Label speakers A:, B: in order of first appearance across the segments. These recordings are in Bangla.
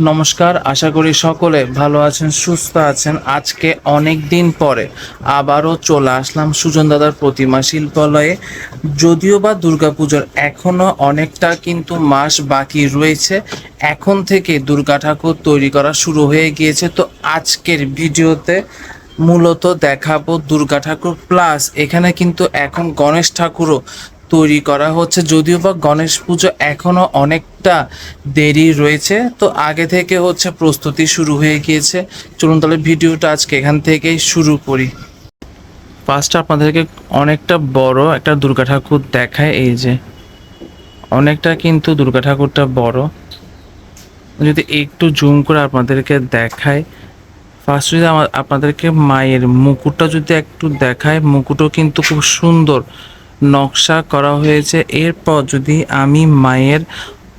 A: নমস্কার, আশা করি সকলে ভালো আছেন, সুস্থ আছেন। আজকে অনেক দিন পরে আবারও চলে আসলাম সুজন দাদার প্রতিমা শিল্পালয়ে। যদিও বা দুর্গাপুজোর এখনও অনেকটা কিন্তু মাস বাকি রয়েছে, এখন থেকে দুর্গা ঠাকুর তৈরি করা শুরু হয়ে গিয়েছে। তো আজকের ভিডিওতে মূলত দেখাবো দুর্গা ঠাকুর প্লাস, এখানে কিন্তু এখন গণেশ ঠাকুরও তৈরি করা হচ্ছে। যদিও বা গণেশ পুজো এখনও অনেকটা দেরি রয়েছে, তো আগে থেকে হচ্ছে প্রস্তুতি শুরু হয়ে গিয়েছে। চলুন তাহলে ভিডিওটা আজকে এখান থেকেই শুরু করি। ফার্স্ট আপনাদেরকে অনেকটা বড় একটা দুর্গা ঠাকুর দেখায়, এই যে। অনেকটা কিন্তু দুর্গা ঠাকুরটা বড়। যদি একটু জুম করে আপনাদেরকে দেখায় ফার্স্ট যদি আমার আপনাদেরকে মায়ের মুকুটটা যদি একটু দেখায় মুকুটও কিন্তু খুব সুন্দর। নকশা করা হয়েছে। এরপর যদি আমি মায়ের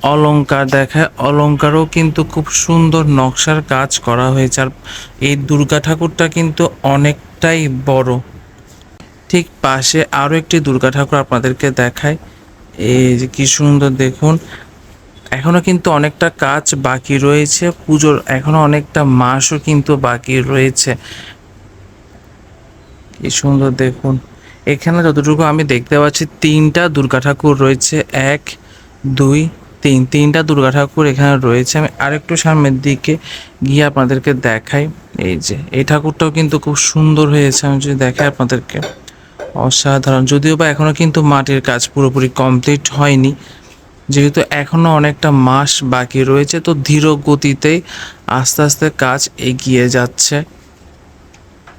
A: অলঙ্কার দেখায় অলংকারও কিন্তু খুব সুন্দর নকশার কাজ করা হয়েছে। আর এই দুর্গা ঠাকুরটা কিন্তু অনেকটাই বড়। ঠিক পাশে আরও একটি দুর্গা ঠাকুর আপনাদেরকে দেখায় এই যে কি সুন্দর দেখুন। এখনও কিন্তু অনেকটা কাজ বাকি রয়েছে। পুজোর এখনও অনেকটা মাসও কিন্তু বাকি রয়েছে। কি সুন্দর দেখুন। এখানে যতটুকু আমি দেখতে পাচ্ছি, তিনটা দুর্গা ঠাকুর রয়েছে। এক, দুই, তিন। তিনটা দুর্গা ঠাকুর এখানে রয়েছে। আমি আরেকটু সামনের দিকে গিয়ে আপনাদেরকে দেখাই। এই যে, এই ঠাকুরটাও কিন্তু খুব সুন্দর হয়েছে। আমি যদি দেখাই আপনাদেরকে, অসাধারণ। যদিও বা এখনও কিন্তু মাটির কাজ পুরোপুরি কমপ্লিট হয়নি। যেহেতু এখনও অনেকটা মাস বাকি রয়েছে, তো ধীর গতিতেই আস্তে আস্তে কাজ এগিয়ে যাচ্ছে।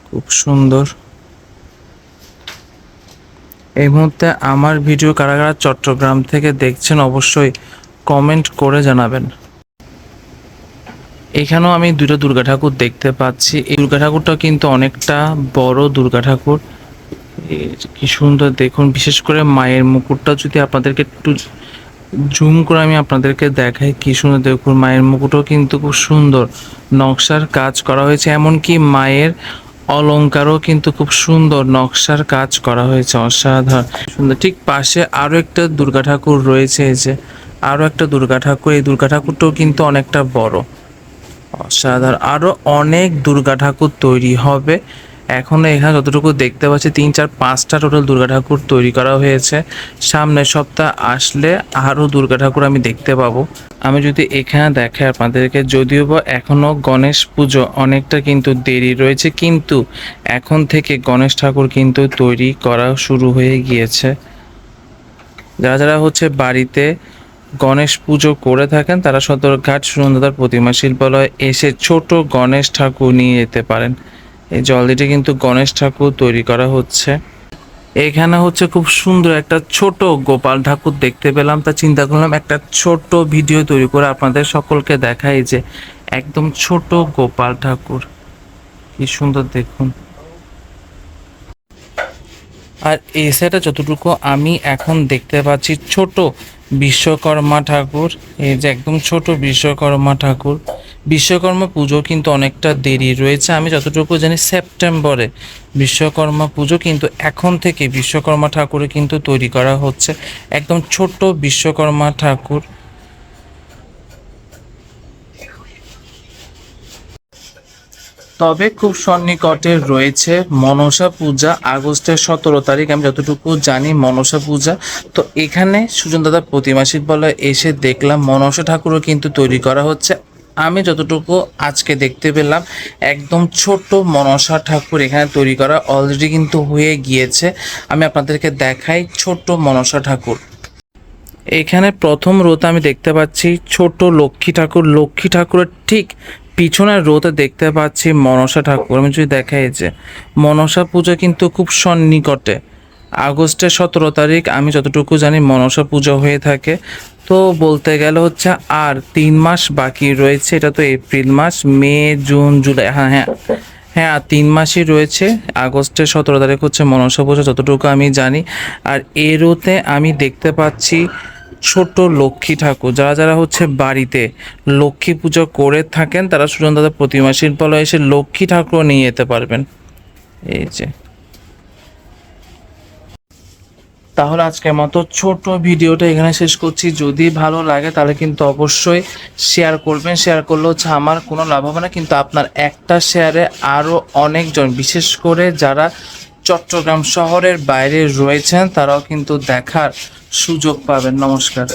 A: খুব সুন্দর। এই মুহূর্তে আমার ভিডিও কারা চট্টগ্রাম থেকে দেখছেন অবশ্যই, কমেন্ট করে জানাবেন। এখানেও আমি দুটো দুর্গা ঠাকুর দেখতে পাচ্ছি। এই দুর্গা ঠাকুরটা কিন্তু অনেকটা বড় দুর্গা ঠাকুর। কি সুন্দর দেখুন, বিশেষ করে মায়ের মুকুটটা যদি আপনাদেরকে একটু জুম করে আমি আপনাদেরকে দেখাই, কি সুন্দর দেখুন, মায়ের মুকুটও কিন্তু খুব সুন্দর। নকশার কাজ করা হয়েছে, এমনকি মায়ের অলংকারও কিন্তু খুব সুন্দর নকশার কাজ করা হয়েছে, অসাধারণ। সুন্দর, ঠিক পাশে আরও একটা দুর্গা ঠাকুর রয়েছে যে আরও একটা দুর্গা ঠাকুর, এই দুর্গা ঠাকুরটাও কিন্তু অনেকটা বড়। অসাধারণ আরও অনেক দুর্গা ঠাকুর তৈরি হবে। এখনও এখানে যতটুকু দেখতে পাচ্ছি, তিন, চার, পাঁচটা টোটাল দুর্গা ঠাকুর তৈরি করা হয়েছে। সামনের সপ্তাহ আসলে আরও দুর্গা ঠাকুর আমি দেখতে পাবো। আমি যদি এখানে দেখাই আপনাদেরকে, যদিও বা এখনও গণেশ পুজো অনেকটা কিন্তু দেরি রয়েছে, কিন্তু এখন থেকে গণেশ ঠাকুর কিন্তু তৈরি করা শুরু হয়ে গিয়েছে। যারা যারা হচ্ছে বাড়িতে গণেশ পুজো করে থাকেন, তারা সদরঘাট সুনন্দার প্রতিমা শিল্পালয়ে এসে ছোট গণেশ ঠাকুর নিয়ে যেতে পারেন। এই জলদিটি কিন্তু গণেশ ঠাকুর তৈরি করা হচ্ছে। এখানে হচ্ছে খুব সুন্দর একটা ছোট গোপাল ঠাকুর দেখতে পেলাম। তা চিন্তা করলাম একটা ছোট ভিডিও তৈরি করে আপনাদের সকলকে দেখাই যে একদম ছোট গোপাল ঠাকুর। কি সুন্দর দেখুন। আর এই সাইডে যতটুকু আমি এখন দেখতে পাচ্ছি, ছোট বিশ্বকর্মা ঠাকুর, এই যে একদম ছোট বিশ্বকর্মা ঠাকুর। বিশ্বকর্মা পুজো কিন্তু অনেকটা দেরি রয়েছে। আমি যতটুকু জানি সেপ্টেম্বরে বিশ্বকর্মা পুজো কিন্তু এখন থেকে বিশ্বকর্মা ঠাকুরে কিন্তু তৈরি করা হচ্ছে। একদম ছোট বিশ্বকর্মা ঠাকুর। তবে খুব সন্নিকটে রয়েছে মনসা পূজা আগস্টের সতেরো তারিখ। আমি যতটুকু জানি মনসা পূজা। তো এখানে সুজন দাদা প্রতিমা শিল্পালয়ে এসে দেখলাম মনসা ঠাকুরও কিন্তু তৈরি করা হচ্ছে। আমি যতটুকু আজকে দেখতে পেলাম, একদম ছোট মনসা ঠাকুর এখানে তৈরি করা অলরেডি কিন্তু হয়ে গিয়েছে। আমি আপনাদেরকে দেখাই ছোট মনসা ঠাকুর। এখানে প্রথম রোতে আমি দেখতে পাচ্ছি ছোট লক্ষ্মী ঠাকুর। লক্ষ্মী ঠাকুরের ঠিক পিছনের রোতে দেখতে পাচ্ছি মনসা ঠাকুর। আমি যদি দেখাই যে, মনসা পুজো কিন্তু খুব সন্নিকটে। আগস্টের সতেরো তারিখ, আমি যতটুকু জানি মনসা পুজো হয়ে থাকে। তো বলতে গেলে হচ্ছে আর তিন মাস বাকি রয়েছে, এটা তো এপ্রিল মাস, মে, জুন, জুলাই হ্যাঁ হ্যাঁ। হ্যাঁ আর তিন মাসই রয়েছে, আগস্টের সতেরো তারিখ হচ্ছে মনসা পুজো যতটুকু আমি জানি। আর এরোতে আমি দেখতে পাচ্ছি ছোট লক্ষ্মী ঠাকুর, যারা যারা হচ্ছে বাড়িতে লক্ষ্মী পুজো করে থাকেন, তারা সুজন দাদা প্রতিমা শিল্পালয়ে এসে লক্ষ্মী ঠাকুরও নিয়ে যেতে পারবেন। এই যে। তাহলে আজকের মতো ছোট ভিডিওটা এখানে শেষ করছি। যদি ভালো লাগে তাহলে কিন্তু অবশ্যই শেয়ার করবেন। শেয়ার করলে হচ্ছে আমার কোনো লাভ হবে না। কিন্তু আপনার একটা শেয়ারে আরও অনেকজন, বিশেষ করে যারা চট্টগ্রাম শহরের বাইরে রয়েছেন, তারাও কিন্তু দেখার সুযোগ পাবেন। নমস্কার।